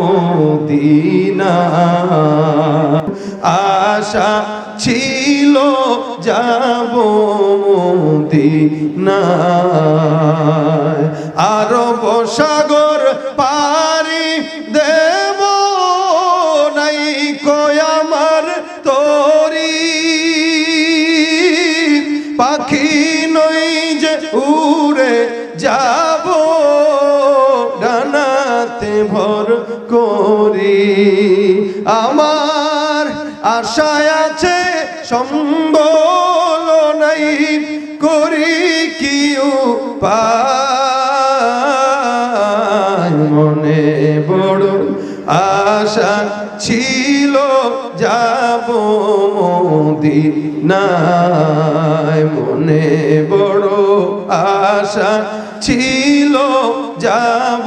Medina. আশা ছিল যাব Medina আরব সাগর পারি দেব নাই কয় আমার তরি। পাখি নই যে উড়ে যাব ভর করি। আমার আশায় আছে সম্বল নাই, করি কি মনে বড় আশা ছিল, যাব মদিনায়। মনে বড় আশা ছিল, যাব